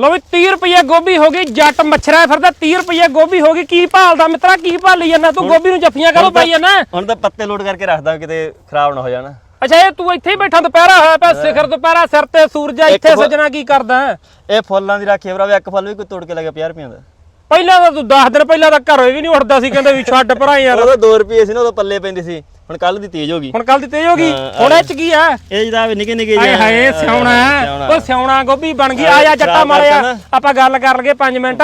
ਲੋ ਵੀ 30 ਰੁਪਏ ਗੋਭੀ ਹੋ ਗਈ ਜੱਟ ਮੱਛਰਾ ਫਿਰਦਾ 30 ਰੁਪਏ ਗੋਭੀ ਹੋ ਗਈ ਕੀ ਭਾਲਦਾ ਮਿੱਤਰਾ ਕੀ ਭਾਲੀ ਜਾਂਦਾ? ਤੂੰ ਗੋਭੀ ਨੂੰ ਜੱਫੀਆਂ ਕਰੋ ਪਾਈ ਜਾਂਦਾ। ਹੁਣ ਤਾਂ ਪੱਤੇ ਲੋਡ ਕਰਕੇ ਰੱਖਦਾ ਕਿਤੇ ਖਰਾਬ ਨਾ ਹੋ ਜਾਣ। ਅੱਛਾ ਇਹ ਤੂੰ ਇੱਥੇ ਹੀ ਬੈਠਾ ਦੁਪਹਿਰਾ ਹੋਇਆ ਪਿਆ ਸਿਖਰ ਦੁਪਹਿਰਾ ਸਿਰ ਤੇ ਸੂਰਜ ਇੱਥੇ ਸਜਣਾ ਕੀ ਕਰਦਾ? ਇਹ ਫੁੱਲਾਂ ਦੀ ਰਾਖੀ ਭਰਾਵੇ ਇੱਕ ਫੁੱਲ ਵੀ ਕੋਈ ਤੋੜ ਕੇ ਲੱਗਾ 50 ਰੁਪਏ ਦਾ। ਪਹਿਲਾਂ ਤਾਂ ਤੂੰ 10 ਦਿਨ ਪਹਿਲਾਂ ਤਾਂ ਘਰੋਂ ਵੀ ਨਹੀਂ ਉੱਠਦਾ ਸੀ ਕਹਿੰਦੇ ਵੀ ਛੱਡ ਭਰਾ ਯਾਰ ਉਹਦਾ 2 ਰੁਪਏ ਸੀ ਨਾ ਉਹਦਾ ਪੱਲੇ ਪੈਂਦੀ ਸੀ। ਹੁਣ ਕੱਲ ਦੀ ਤੇਜ਼ ਹੋ ਗਈ। ਹੁਣ ਕੱਲ ਦੀ ਤੇਜ਼ ਹੋ ਗਈ? ਹੁਣ ਇਹ ਚ ਕੀ ਆ? ਇਹ ਜਿਹਦਾ ਨਿੱਕੇ ਨਿੱਕੇ ਜਿਹੇ, ਹਾਏ ਸਿਆਉਣਾ। ਉਹ ਸਿਆਉਣਾ ਗੋਭੀ ਬਣ ਗਈ। ਆ ਜਾ ਜੱਟਾ ਮਾਰਿਆ। ਆਪਾਂ ਗੱਲ ਕਰ ਲਗੇ 5 ਮਿੰਟ।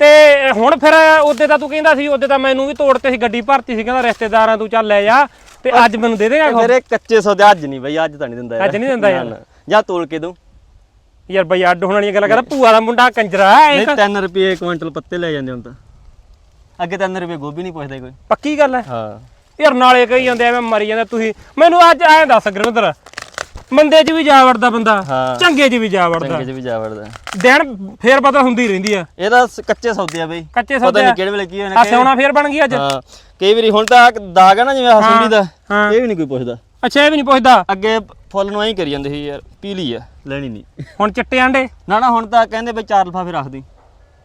ਤੇ ਹੁਣ ਫਿਰ ਉਹਦੇ ਤਾਂ ਤੂੰ ਕਹਿੰਦਾ ਸੀ ਉਹਦੇ ਤਾਂ ਮੈਨੂੰ ਵੀ ਤੋੜਤੇ ਸੀ ਗੱਡੀ ਭਰਤੀ ਸੀ ਕਹਿੰਦਾ ਰਿਸ਼ਤੇਦਾਰਾਂ ਤੂੰ ਚੱਲ ਲੈ ਜਾ। ਤੇ ਅੱਜ ਮੈਨੂੰ ਦੇ ਦੇਗਾ ਮੇਰੇ ਕੱਚੇ ਸੌਦੇ ਅੱਜ ਨਹੀਂ ਬਈ ਅੱਜ ਤਾਂ ਨਹੀਂ ਦਿੰਦਾ। ਅੱਜ ਨਹੀਂ ਦਿੰਦਾ ਯਾਰ। ਜਾਂ ਤੋਲ ਕੇ ਦੂੰ ਯਾਰ ਬਈ ਅੱਡ ਹੋਣ ਵਾਲੀਆਂ ਗੱਲਾਂ ਕਰਦਾ ਭੂਆ ਦਾ ਮੁੰਡਾ ਕੰਜਰਾ ਨਹੀਂ ਇੱਕ। 3 ਰੁਪਏ ਕੁਇੰਟਲ ਪੱਤੇ ਲੈ ਜਾਂਦੇ ਹੁਣ ਤਾਂ। ਅੱਗੇ 3 ਰੁਪਏ ਗੋਭੀ ਨਹੀਂ ਪੁੱਛਦਾ ਕੋਈ। ਪੱਕੀ ਗੱਲ ਹੈ? ਹਾਂ। ਯਾਰ ਨਾਲੇ ਕਹੀ ਜਾਂਦੇ ਐਵੇਂ ਮਰੀ ਜਾਂਦਾ ਤੁਸੀਂ ਮੈਨੂੰ ਅੱਜ ਐਂ ਦੱਸ ਗੁਰਵਿੰਦਰ ਮੰਦੇ 'ਚ ਵੀ ਜਾ ਵੜਦਾ ਬੰਦਾ ਹਾਂ। ਚੰਗੇ 'ਚ ਵੀ ਜਾ ਵੜਦਾ। ਚੰਗੇ ਚ ਵੀ ਜਾ ਵੜਦਾ। ਦਿਨ ਫੇਰ ਪਤਾ ਹੁੰਦੀ ਰਹਿੰਦੀ ਆ। ਇਹਦਾ ਸ- ਕੱਚੇ ਸੌਦੇ ਆ ਬਈ। ਕੱਚੇ ਪਤਾ ਸੌਦੇ ਨਹੀਂ ਕਿਹੜੇ ਵੇਲੇ ਕੀ ਆ ਹੋਣਾ ਸਿਆਉਣਾ ਫੇਰ ਬਣ ਗਈ ਅੱਜ। ਹਾਂ। ਕਈ ਵਾਰੀ ਹੁਣ ਤਾਂ ਆਹ ਦਾਗ ਆ ਨਾ ਜਿਵੇਂ ਹਸੂੜੀ ਦਾ ਹਾਂ। ਇਹ ਵੀ ਨਹੀਂ ਕੋਈ ਪੁੱਛਦਾ। ਅੱਛਾ ਇਹ ਵੀ ਨਹੀਂ ਪੁੱਛਦਾ। ਅੱਗੇ ਫੁੱਲ ਨੂੰ ਐਂ ਕਰੀ ਜਾਂਦੇ ਸੀ ਯਾਰ ਪੀਲੀ ਆ। ਲੈਣੀ ਨਹੀਂ ਹੁਣ ਚਿੱਟੇ ਆਂਡੇ? ਨਾ ਨਾ ਹੁਣ ਤਾਂ ਕਹਿੰਦੇ ਬਈ ਚਾਰ ਲਫਾਫੇ ਰੱਖ ਦੀ।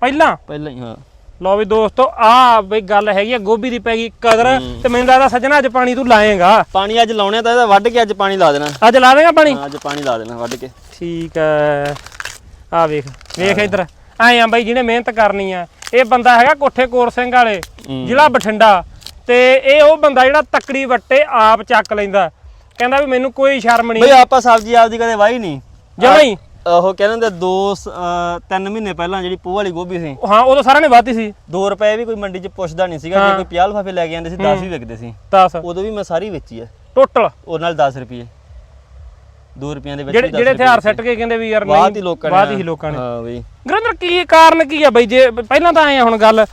ਪਹਿਲਾਂ? ਪਹਿਲਾਂ ਹੀ ਹਾਂ। ਲਓ ਵੀ ਦੋਸਤੋ ਆ ਬਈ ਗੱਲ ਹੈਗੀ ਆ ਗੋਭੀ ਦੀ ਪੈ ਗਈ ਕਦਰ ਤੇ ਮੈਨੂੰ ਲੱਗਦਾ ਸੱਜਣਾ ਅੱਜ ਪਾਣੀ ਤੂੰ ਲਾਏਗਾ। ਪਾਣੀ ਅੱਜ ਲਾਉਣੇ ਤਾਂ ਇਹਦਾ ਵੱਢ ਕੇ ਅੱਜ ਪਾਣੀ ਲਾ ਦੇਣਾ। ਅੱਜ ਲਾ ਦੇਗਾ ਪਾਣੀ? ਹਾਂ, ਅੱਜ ਪਾਣੀ ਲਾ ਦੇਣਾ ਵੱਢ ਕੇ। ਠੀਕ ਹੈ ਆ ਵੇਖ ਵੇਖ ਇੱਧਰ। ਐ ਆ ਬਾਈ ਜਿਹਨੇ ਮਿਹਨਤ ਕਰਨੀ ਆ ਇਹ ਬੰਦਾ ਹੈਗਾ ਕੋਠੇ ਕੋਰ ਸਿੰਘ ਵਾਲੇ। ਜ਼ਿਲ੍ਹਾ ਬਠਿੰਡਾ। ਤੇ ਇਹ ਉਹ ਬੰਦਾ ਜਿਹੜਾ ਤੱਕੜੀ ਵੱਟੇ ਆਪ ਚੱਕ ਲੈਂਦਾ। ਕਹਿੰਦਾ ਵੀ ਮੈਨੂੰ ਕੋਈ ਸ਼ਰਮ ਨਹੀਂ। ਬਈ ਆਪਾਂ ਸਬਜ਼ੀ ਆਪਦੀ ਕਦੇ ਵਾਹੀ ਨਹੀਂ। ਜਮਾਂ ਹੀ। ਉਹ ਕਹਿੰਦੇ ਹੁੰਦੇ 2 3 ਮਹੀਨੇ ਪਹਿਲਾਂ ਜਿਹੜੀ ਪੋਹ ਵਾਲੀ ਗੋਭੀ ਸੀ। ਹਾਂ ਉਦੋਂ ਸਾਰਿਆਂ ਨੇ ਵਾਧੀ ਸੀ। 2 ਰੁਪਏ ਵੀ ਕੋਈ ਮੰਡੀ 'ਚ ਪੁੱਛਦਾ ਨਹੀਂ ਸੀਗਾ ਜੇ ਕੋਈ 50 ਲਫਾਫੇ ਲੈ ਕੇ ਜਾਂਦੇ ਸੀ 10 ਵੀ ਵਿਕਦੇ ਸੀ। 10 ਉਦੋਂ ਵੀ ਮੈਂ ਸਾਰੀ ਵੇਚੀ ਆ। ਟੋਟਲ ਉਹ ਨਾਲ 10 ਰੁਪਏ। 2 ਰੁਪਈਆਂ ਦੇ ਵਿੱਚ ਜਿਹੜੇ ਵੀ 10 ਜਿਹੜੇ ਹਥਿਆਰ ਰੁਪਏ ਸੱਟ ਕੇ ਕਹਿੰਦੇ ਵੀ ਯਾਰ ਬਾਅਦ ਹੀ ਲੋਕਾਂ ਨੇ। ਬਾਅਦ ਹੀ ਲੋਕਾਂ ਨੇ। ਹਾਂ ਬਈ। ਗੁਰਿੰਦਰ ਕੀ ਕਾਰਨ ਕੀ ਆ ਬਈ? ਜੇ ਪਹਿਲਾਂ ਤਾਂ ਆਏ ਹੁਣ ਗੱਲ।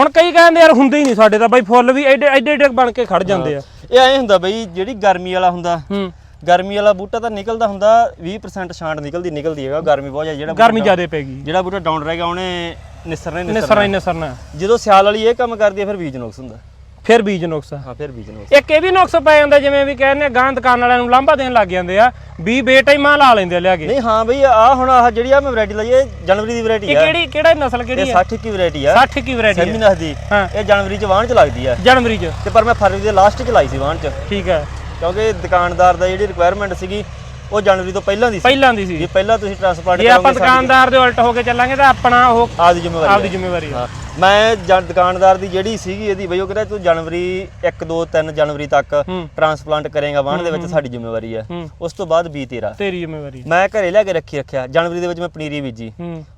ਹੁਣ ਕਈ ਕਹਿੰਦੇ ਯਾਰ ਹੁੰਦੇ ਹੀ ਨਹੀਂ ਸਾਡੇ ਤਾਂ ਬਈ ਫੁੱਲ ਵੀ ਐਡੇ ਐਡੇ ਐਡੇ ਬਣ ਕੇ ਖੜ ਜਾਂਦੇ ਆ। ਇਹ ਐਂ ਹੁੰਦਾ ਬਈ ਜਿਹੜੀ ਗਰਮੀ ਵਾਲਾ ਹੁੰਦਾ ਹੂੰ। ਗਰਮੀ ਵਾਲਾ ਬੂਟਾ ਤਾਂ ਨਿਕਲਦਾ ਹੁੰਦਾ 20% ਛਾਂਟ ਨਿਕਲਦੀ ਨਿਕਲਦੀ ਹੈਗਾ ਗਰਮੀ ਬਹੁਤ ਜ਼ਿਆਦਾ ਜਿਹੜਾ ਗਰਮੀ ਜ਼ਿਆਦੇ ਪੈ ਗਈ। ਜਿਹੜਾ ਬੂਟਾ ਡਾਊਨ ਰਹਿ ਗਿਆ ਉਹਨੇ ਨਿਸਰਨਾ। ਨਿਸਰਨਾ। ਜਦੋਂ ਸਿਆਲ ਵਾਲੀ ਇਹ ਕੰਮ ਕਰਦੀ ਹੈ ਫਿਰ ਬੀਜ ਨੁਕਸ ਹੁੰਦਾ। ਫਿਰ ਬੀਜ ਨੁਕਸ। ਹਾਂ ਫਿਰ ਬੀਜ ਨੁਕਸ। ਇੱਕ ਇਹ ਵੀ ਨੁਕਸ ਪੈ ਜਾਂਦਾ ਜਿਵੇਂ ਵੀ ਕਹਿੰਦੇ ਆ, ਗਾਂ ਦੁਕਾਨ ਵਾਲਿਆਂ ਨੂੰ ਲਾਂਭਾ ਦੇਣ ਲੱਗ ਜਾਂਦੇ ਆ ਵੀ ਬੇਟਾਈਮਾਂ ਲਾ ਲੈਂਦੇ ਆ ਲਿਆ ਕੇ। ਨਹੀਂ ਹਾਂ ਬਈ ਆ ਹੁਣ ਆਹ ਜਿਹੜੀ ਆ ਮੈਂ ਵੈਰਾਈਟੀ ਲਈ ਇਹ ਜਨਵਰੀ ਦੀ ਵੈਰਾਈਟੀ ਇਹ ਆ। ਕਿਹੜੀ ਕਿਹੜਾ ਨਸਲ ਇਹ ਕਿਹੜੀ ਆ? 60 ਕੀ ਵੈਰਾਈਟੀ ਆ। 60 ਕੀ ਵੈਰਾਈਟੀ ਸੈਮੀਨਸ ਦੀ। ਹਾਂ। ਇਹ ਜਨਵਰੀ ਚ ਵਾਹਣ ਚ ਲੱਗਦੀ ਆ। ਜਨਵਰੀ ਚ। ਤੇ ਪਰ ਮੈਂ ਫਰਵਰੀ ਦੇ ਲਾਸਟ ਚ ਲਾਈ ਸੀ ਵਾਹਣ ਚ। ਠੀਕ ਹੈ ਕਿਉਂਕਿ ਦੁਕਾਨਦਾਰ ਦਾ ਜਿਹੜੀ ਰਿਕੁਆਇਰਮੈਂਟ ਸੀਗੀ ਉਹ ਜਨਵਰੀ ਤੋਂ ਪਹਿਲਾਂ ਦੀ ਸੀ। ਪਹਿਲਾਂ ਦੀ ਸੀ। ਜੇ ਪਹਿਲਾਂ ਤੁਸੀਂ ਟ੍ਰਾਂਸਪੋਰਟ ਜੇ ਆਪਾਂ ਦੁਕਾਨਦਾਰ ਦੇ ਉਲਟ ਹੋ ਕੇ ਚੱਲਾਂਗੇ ਤਾਂ ਆਪਣਾ ਉਹ ਆਪਦੀ ਜ਼ਿੰਮੇਵਾਰੀ ਆਪਦੀ ਹੈ। ਜ਼ਿੰਮੇਵਾਰੀ ਆ। ਹਾਂ। ਮੈਂ ਜਨ- ਦੁਕਾਨਦਾਰ ਦੀ ਜਿਹੜੀ ਸੀਗੀ ਇਹਦੀ ਬਈ ਉਹ ਕਹਿੰਦਾ ਤੂੰ ਜਨਵਰੀ 1 2 3 ਜਨਵਰੀ ਤੱਕ। ਟ੍ਰਾਂਸਪਲਾਂਟ ਕਰੇਗਾ ਵਾਹਣ ਦੇ ਵਿੱਚ ਸਾਡੀ ਜ਼ਿੰਮੇਵਾਰੀ ਹੈ। ਉਸ ਤੋਂ ਬਾਅਦ ਬੀ ਤੇਰਾ। ਤੇਰੀ ਜ਼ਿੰਮੇਵਾਰੀ। ਮੈਂ ਘਰੇ ਲਿਆ ਕੇ ਰੱਖੀ ਰੱਖਿਆ। ਜਨਵਰੀ ਦੇ ਵਿੱਚ ਮੈਂ ਪਨੀਰੀ ਬੀਜੀ।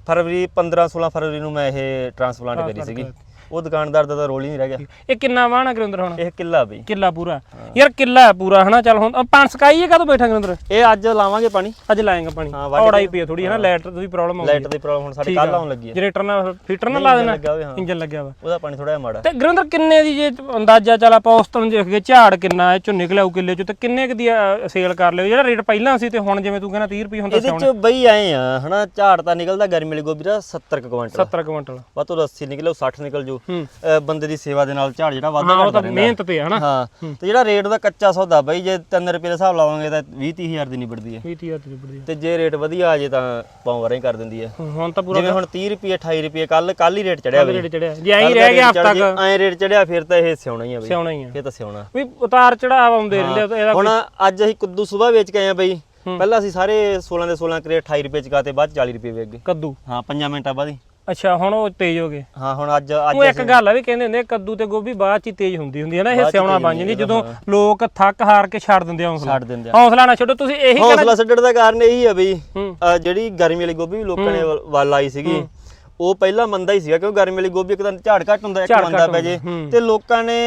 ਫਰਵਰੀ 15 16 ਫਰਵਰੀ ਨੂੰ ਮੈਂ ਇਹ ਟ੍ਰਾਂਸਪਲਾਂਟ ਕਰੀ ਸੀਗੀ। ਉਹ ਦੁਕਾਨਦਾਰ ਦਾ ਤਾਂ ਰੋਲ ਹੀ ਨਹੀਂ ਰਹਿ ਗਿਆ। ਇਹ ਕਿੰਨਾ ਵਾਹਣਾ ਗੁਰਿੰਦਰ ਹੁਣ? ਇਹ ਕਿੱਲਾ ਬਈ। ਕਿੱਲਾ ਪੂਰਾ। ਯਾਰ ਕਿੱਲਾ ਹੈ ਪੂਰਾ ਹਨਾ ਚੱਲ ਹੁਣ ਪਾਣ ਸਕਾਈ ਹੈ ਕਦੋਂ ਬੈਠਾ ਗੁਰਿੰਦਰ? ਇਹ ਅੱਜ ਲਾਵਾਂਗੇ ਪਾਣੀ। ਅੱਜ ਲਾਏਗਾ ਪਾਣੀ। ਹਾਂ, ਵੱਢ ਔੜਾ ਹੀ। ਪਈ ਥੋੜੀ ਹੈ। ਨਾ ਲਾਈਟ ਦੀ ਪ੍ਰੋਬਲਮ ਹੋ ਲਾਈਟ ਦੀ ਪ੍ਰੋਬਲਮ ਹੁਣ ਸਾਡੇ ਕੱਲ ਆਉਣ ਲੱਗੀ ਹੈ ਜਨਰੇਟਰ ਨਾਲ ਫੀਟਰ ਨਾਲ ਲਾ ਦੇਣਾ। ਲੱਗਾ ਹੋਇਆ ਹਾਂ। ਇੰਜਨ ਲੱਗਿਆ ਵਾ ਉਹਦਾ ਪਾਣੀ ਥੋੜਾ ਜਿਹਾ ਮਾੜਾ। ਤੇ ਗੁਰਿੰਦਰ ਕਿੰਨੇ ਦੀ ਜੇ ਅੰਦਾਜ਼ਾ ਚੱਲ ਆਪਾਂ ਉਸ ਤੋਂ ਦੇਖ ਕੇ ਝਾੜ ਕਿੰਨਾ ਹੈ ਚੋਂ ਨਿਕਲਿਆ ਉਹ ਕਿੱਲੇ ਚੋਂ ਤੇ ਕਿੰਨੇ ਕੁ ਦੀ ਸੇਲ ਕਰ ਲਿਓ? ਜਿਹੜਾ ਰੇਟ ਪਹਿਲਾਂ ਸੀ ਤੇ ਹੁਣ ਜਿਵੇਂ ਤੂੰ ਕਹਿੰਦਾ 30 ਰੁਪਏ ਹੁੰਦਾ ਇਹਦੇ ਚ ਬਈ ਆਏ ਆ ਹਨਾ ਝਾੜ ਤਾਂ ਨਿਕਲਦਾ ਗਰਮੀ ਵਾਲੀ ਗੋਭੀ ਦਾ 70 ਕੁ ਕੁਇੰਟਲ। 70 ਕੁਇੰਟਲ। ਵਾ ਤੋਂ 80 ਨਿਕਲੇ 60 ਨਿਕਲ ਜੂ। ਬੰਦੇ ਦੀ ਸੇਵਾ ਦੇ ਨਾਲ ਝਾੜ ਜਿਹੜਾ ਵਾਧਾ ਹਾਂ ਉਹ ਤਾਂ ਮਿਹਨਤ ਤੇ ਆ ਹਨਾ। ਹਾਂ ਤੇ ਜਿਹੜਾ ਰੇਟ ਉਹਦਾ ਕੱਚਾ ਸੌਦਾ ਬਈ ਜੇ 3 ਰੁਪਏ ਦੇ ਹਿਸਾਬ ਲਾਵਾਂਗੇ ਤਾਂ 20 30000 ਦੀ ਨਿਬੜਦੀ ਹੈ। 20000 ਦੀ ਬੜੀ ਤੇ ਜੇ ਰੇਟ ਵਧੀਆ ਆ ਜੇ ਤਾਂ ਪਾਵਰ ਹੀ ਕਰ ਦਿੰਦੀ ਹੈ। ਹੁਣ ਤਾਂ ਪੂਰਾ ਜਿਵੇਂ ਹੁਣ 30 ਰੁਪਏ 28 ਰੁਪਏ ਕੱਲ ਕੱਲ ਹੀ ਰੇਟ ਚੜਿਆ ਬਈ। ਰੇਟ ਚੜਿਆ। ਜੇ ਐਂ ਰਹਿ ਗਿਆ ਹਫਤਾ ਕ। ਐ ਰੇਟ ਚੜਿਆ ਫਿਰ ਤਾਂ ਇਹ ਸਿਉਣਾ ਹੀ ਆ ਬਈ। ਸਿਆਉਣਾ ਹੀ ਆ। ਇਹ ਤਾਂ ਸਿਉਣਾ। ਵੀ ਉਤਾਰ ਚੜਾਵ ਆਉਂਦੇ ਰਹਿੰਦੇ ਆ, ਇਹਦਾ ਹੁਣ ਅੱਜ ਅਸੀਂ ਕੁੱਦੂ ਸਵੇਰ ਵੇਚ ਕੇ ਆਏ ਆ ਬਈ। ਪਹਿਲਾਂ ਅਸੀਂ ਸਾਰੇ 16 ਦੇ 16 ਕਰੇਟ 28 ਰੁਪਏ ਚ ਗਾਤੇ ਬਾਅਦ 40 ਰੁਪਏ ਵੇਚ ਗਏ। ਕੱਦੂ। ਹਾਂ 5 ਮਿੰਟਾਂ ਬਾਅਦ ਹੀ। ਅੱਛਾ ਹੁਣ ਉਹ ਤੇਜ਼ ਹੋ ਗਏ। ਹਾਂ ਹੁਣ ਅੱਜ ਅੱਜ ਉਹ ਇੱਕ ਗੱਲ ਆ ਵੀ ਕਹਿੰਦੇ ਹੁੰਦੇ ਆ, ਕੱਦੂ ਤੇ ਗੋਭੀ ਬਾਅਦ ਚ ਹੀ ਤੇਜ਼ ਹੁੰਦੀ ਹੁੰਦੀ ਹੈ ਨਾ ਇਹ ਸਿਆਉਣਾ ਬਣ ਜਾਂਦੀ ਜਦੋਂ ਲੋਕ ਥੱਕ ਹਾਰ ਕੇ ਛੱਡ ਦਿੰਦੇ ਆ ਹੌਸਲਾ। ਛੱਡ ਦਿੰਦੇ ਆ। ਹੌਸਲਾ ਨਾ ਛੱਡੋ ਤੁਸੀਂ ਇਹੀ ਹੌਸਲਾ ਛੱਡਣ ਦਾ ਕਾਰਨ ਇਹੀ ਆ ਬਈ ਹੂੰ। ਅਹ ਜਿਹੜੀ ਗਰਮੀ ਵਾਲੀ ਗੋਭੀ ਵੀ ਲੋਕਾਂ ਨੇ ਵੱਲ- ਵੱਲ ਆਈ ਸੀਗੀ ਉਹ ਪਹਿਲਾਂ ਮੰਦਾ ਹੀ ਸੀਗਾ ਕਿਉਂਕਿ ਗਰਮੀ ਵਾਲੀ ਗੋਭੀ ਇੱਕ ਤਾਂ ਝਾੜ ਘੱਟ ਹੁੰਦਾ ਇੱਕ ਝਾੜ ਮੰਦਾ ਘੱਟ ਪੈ ਜੇ ਹੁੰਦਾ, ਹੂੰ। ਤੇ ਲੋਕਾਂ ਨੇ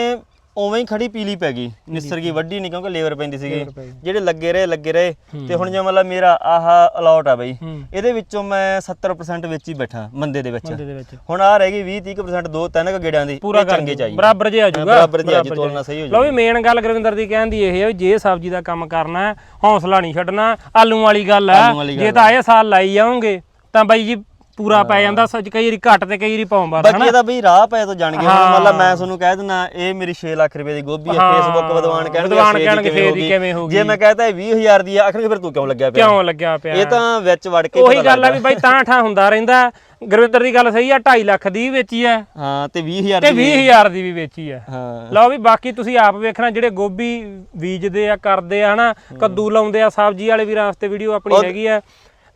ਉਵੇਂ ਹੀ ਖੜੀ ਪੀਲੀ ਪੈ ਗਈ ਨਿਸਰ ਗਈ ਵੱਡੀ ਨਹੀਂ ਕਿਉਂਕਿ ਲੇਬਰ ਪੈਂਦੀ ਸੀਗੀ। ਜਿਹੜੇ ਲੱਗੇ ਰਹੇ ਲੱਗੇ ਰਹੇ। ਤੇ ਹੁਣ ਜਿਵੇਂ ਮਤਲਬ ਮੇਰਾ ਆਹ ਅਲਾਟ ਆ ਬਈ ਇਹਦੇ ਵਿੱਚੋਂ ਮੈਂ 70% ਵਿੱਚ ਹੀ ਬੈਠਾ ਮੰਦੇ ਦੇ ਵਿੱਚ। ਹੁਣ ਆ ਰਹਿ ਗਈ 20 30% ਦੋ ਤਿੰਨ ਕ ਗੇੜਿਆਂ ਦੀ ਪੂਰਾ ਇਹ ਕਰ ਚੰਗੇ ਚਾਹੀਏ ਬਰਾਬਰ ਜੇ ਆ ਜਾਊਗਾ। ਬਰਾਬਰ ਜੇ ਅੱਜ ਤੋਲਣਾ ਸਹੀ ਹੋ ਲਓ ਜਾਊਗਾ। ਵੀ ਮੇਨ ਗੱਲ ਗੁਰਵਿੰਦਰ ਦੀ ਕਹਿਣ ਦੀ ਇਹ ਹੈ ਜੇ ਸਬਜ਼ੀ ਦਾ ਕੰਮ ਕਰਨਾ ਹੌਸਲਾ ਨਹੀਂ ਛੱਡਣਾ ਆਲੂ ਵਾਲੀ ਗੱਲ ਆ। ਜੇ ਤਾਂ ਇਹ ਸਾਲ ਲਾਈ ਜਾਓਗੇ ਤਾਂ ਬਾਈ ਜੀ ਪੂਰਾ ਪੈ ਜਾਂਦਾ ਸੱਚ ਕਈ ਵਾਰੀ ਘੱਟ ਤੇ ਕਈ ਵਾਰੀ ਪਾਉਂ ਬਾਰ ਬਾਕੀ ਇਹਦਾ ਬਈ ਰਾਹ ਪਏ ਤੋਂ ਜਾਣ ਮੰਨ ਲਾ ਮੈਂ ਤੁਹਾਨੂੰ ਕਹਿ ਦਿੰਦਾ ਇਹ ਮੇਰੀ 6 ਲੱਖ ਰੁਪਏ ਦੀ ਗੋਭੀ ਹੈ। ਫੇਸਬੁੱਕ ਵਿਦਵਾਨ ਕਹਿਣਗੇ ਵਿਦਵਾਨ ਛੇ ਦੀ ਕਹਿਣਗੇ ਕਿਵੇਂ ਛੇ ਹੋ ਦੀ ਗਈ। ਕਿਵੇਂ ਹੋ ਜੇ ਮੈਂ ਕਹਤਾ ਇਹ 20000 ਦੀ ਆ ਆਖਣਗੇ ਫਿਰ ਤੂੰ ਕਿਉਂ ਲੱਗਿਆ ਪਿਆ? ਕਿਉਂ ਲੱਗਿਆ ਪਿਆ? ਇਹ ਤਾਂ ਵਿੱਚ ਵੜ ਕੇ ਉਹੀ ਗੱਲ ਆ ਵੀ ਬਾਈ ਤਾਂ ਠਾ ਹੁੰਦਾ ਰਹਿੰਦਾ। ਗੁਰਵਿੰਦਰ ਦੀ ਗੱਲ ਸਹੀ ਆ 2.5 ਲੱਖ ਦੀ ਵੀ ਵੇਚੀ ਆ। ਹਾਂ ਤੇ 20000 ਤੇ ਦੀ 20000 ਦੀ ਵੀ ਵੇਚੀ ਆ। ਹਾਂ। ਲਓ ਵੀ ਬਾਕੀ ਤੁਸੀਂ ਆਪ ਵੇਖਣਾ ਜਿਹੜੇ ਗੋਭੀ ਬੀਜਦੇ ਆ ਕਰਦੇ ਆ ਹਨਾ? ਕੱਦੂ ਲਾਉਂਦੇ ਆ ਸਬਜ਼ੀ ਵਾਲੇ ਵੀ ਰਾਸਤੇ ਵੀਡੀਓ ਆਪਣੀ ਹੈਗੀ ਆ।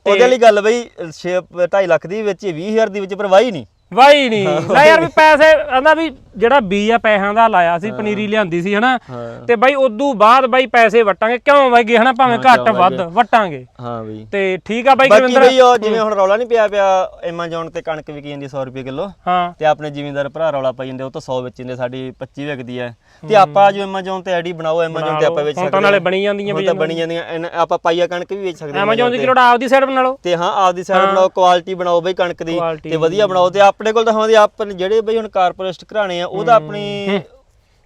ਉਹਦੇ ਲਈ ਗੱਲ ਬਈ 6 2.5 ਲੱਖ ਦੀ ਵਿੱਚ 20000 ਦੀ ਵਿੱਚ ਪਰਵਾਹੀ ਨਹੀਂ। ਵਾਈ ਨਹੀਂ। ਲੈ ਯਾਰ ਵੀ ਪੈਸੇ ਆਂਦਾ ਵੀ ਜਿਹੜਾ ਬੀਜ ਆ ਪੈਸਿਆਂ ਦਾ ਲਾਇਆ ਸੀ ਪਨੀਰੀ ਲਿਆਂਦੀ ਸੀ ਹਨਾ? ਹਾਂ। ਤੇ ਬਾਈ ਉਦੋਂ ਬਾਅਦ ਬਾਈ ਪੈਸੇ ਵਟਾਂਗੇ। ਕਿਉਂ ਵਗੇ ਹਨਾ? ਭਾਵੇਂ ਘੱਟ ਵੱਧ ਵਟਾਂਗੇ। ਹਾਂ ਬਈ। ਤੇ ਠੀਕ ਆ ਬਾਈ ਬਾਕੀ ਗੁਰਵਿੰਦਰ। ਬਈ ਉਹ ਜਿਵੇਂ ਹੁਣ ਰੌਲਾ ਨਹੀਂ ਪਿਆ ਪਿਆ Amazon ਤੇ ਕਣਕ ਵਿਕੀ ਜਾਂਦੀ 100 ਰੁਪਏ ਕਿਲੋ। ਹਾਂ। ਤੇ ਆਪਣੇ ਜ਼ਿਮੀਂਦਾਰ ਭਰਾ ਰੌਲਾ ਪਾਈ ਜਾਂਦੇ ਉਹ ਤਾਂ 100 ਵੇਚਦੇ ਸਾਡੀ 25 ਵਿਕਦੀ ਹੈ ਤੇ ਆਪਾਂ ਜੋ Amazon ਤੇ ਆਈਡੀ ਬਣਾਓ Amazon ਤੇ ਆਪਾਂ ਵੇਚ ਸਕਦੇ ਤਾਂ ਨਾਲੇ ਬਣੀ ਜਾਂਦੀਆਂ ਹੁਣ ਤਾਂ ਬਣੀ ਜਾਂਦੀਆਂ ਆਪਾਂ ਪਾਈਆ ਕਣਕ ਵੀ ਵੇਚ ਸਕਦੇ ਹਾਂ ਐਮਾਜ਼ੋਨ ਦੀ ਕਿਹੜਾ ਆਪਦੀ ਸਾਈਡ ਬਣਾ ਲਓ ਤੇ ਹਾਂ ਆਪਦੀ ਸਾਈਡ ਬਣਾਓ ਕੁਆਲਿਟੀ ਬਣਾਓ ਬਈ ਕਣਕ ਦੀ ਤੇ ਵਧੀਆ ਬਣਾਓ ਤੇ ਆਪਣੇ ਕੋਲ ਤਾਂ ਹਾਂ ਦੀ ਆਪਣੇ ਜਿਹੜੇ ਬਈ ਹੁਣ ਕਾਰਪੋਰੇਟ ਘਰਾਣੇ ਆ ਉਹਦਾ ਆਪਣੀ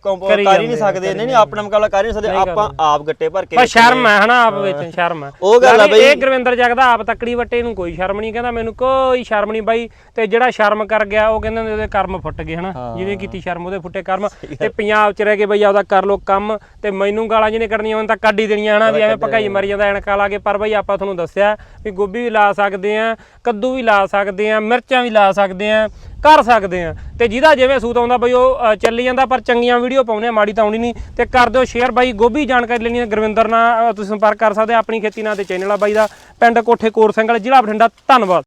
ਕੰਪ- ਕਰੀ ਕਰ ਹੀ ਨਹੀਂ ਸਕਦੇ। ਨਹੀਂ ਨਹੀਂ ਆਪਣਾ ਮੁਕਾਬਲਾ ਕਰ ਹੀ ਨਹੀਂ ਸਕਦੇ। ਆਪਾਂ ਆਪ ਗੱਟੇ ਭਰ ਕੇ ਸ਼ਰਮ ਹੈ ਹਨਾ ਆਪ ਵਿੱਚ ਸ਼ਰਮ ਹੈ। ਉਹ ਗੱਲ ਆ ਯਾਨੀ ਬਈ- ਇਹ ਗੁਰਵਿੰਦਰ ਜਗਦਾ ਆਪ ਤੱਕੜੀ ਵੱਟੇ ਨੂੰ ਕੋਈ ਸ਼ਰਮ ਨਹੀਂ ਕਹਿੰਦਾ ਮੈਨੂੰ ਕੋਈ ਸ਼ਰਮ ਨਹੀਂ ਬਾਈ। ਤੇ ਜਿਹੜਾ ਸ਼ਰਮ ਕਰ ਗਿਆ ਉਹ ਕਹਿੰਦੇ ਨੇ ਉਹਦੇ ਕਰਮ ਫੁੱਟ ਗਏ ਹਨਾ। ਜਿਹਨੇ ਕੀਤੀ ਸ਼ਰਮ ਉਹਦੇ ਫੁੱਟੇ ਕਰਮ। ਤੇ ਪੰਜਾਬ 'ਚ ਰਹਿ ਕੇ ਬਈ ਆਪਦਾ ਕਰ ਲੋ ਕੰਮ ਤੇ ਮੈਨੂੰ ਗਾਲਾਂ ਜਿਹਨੇ ਕੱਢਣੀਆਂ ਉਹਨਾਂ ਤਾਂ ਕੱਢ ਹੀ ਦੇਣੀਆਂ ਹਨਾ। ਵੀ ਐਵੇਂ ਪਕਾਈ ਮਰੀ ਜਾਂਦਾ ਐਨਕਾਂ ਲਾ ਕੇ। ਪਰ ਬਈ ਆਪਾਂ ਤੁਹਾਨੂੰ ਦੱਸਿਆ ਵੀ ਗੋਭੀ ਵੀ ਲਾ ਸਕਦੇ ਆ ਕੱਦੂ ਵੀ ਲਾ ਸਕਦੇ ਆ ਮਿਰਚਾਂ ਵੀ ਲਾ ਸਕਦੇ ਆ ਕਰ ਸਕਦੇ ਆ। ਤੇ ਜਿਹਦਾ ਜਿਵੇਂ ਸੂਤ ਆਉਂਦਾ ਬਈ ਉਹ ਚੱਲੀ ਜਾਂਦਾ, ਪਰ ਚੰਗੀਆਂ ਵੀਡੀਓ ਪਾਉਨੇ ਆ, ਮਾੜੀ ਤਾਂ ਆਉਣੀ ਨਹੀਂ ਤੇ ਕਰ ਦਿਓ ਸ਼ੇਅਰ ਬਾਈ, ਗੋਭੀ ਜਾਣਕਾਰੀ ਲੈਣੀ ਹੈ ਗੁਰਵਿੰਦਰ ਨਾਲ ਤੁਸੀਂ ਸੰਪਰਕ ਕਰ ਸਕਦੇ ਆ ਆਪਣੀ ਖੇਤੀ ਨਾਲ ਤੇ ਚੈਨਲ ਆ ਬਾਈ ਦਾ। ਪਿੰਡ ਕੋਠੇ, ਕੋਰ ਸਿੰਘਲ ਜ਼ਿਲ੍ਹਾ ਬਠਿੰਡਾ, ਧੰਨਵਾਦ।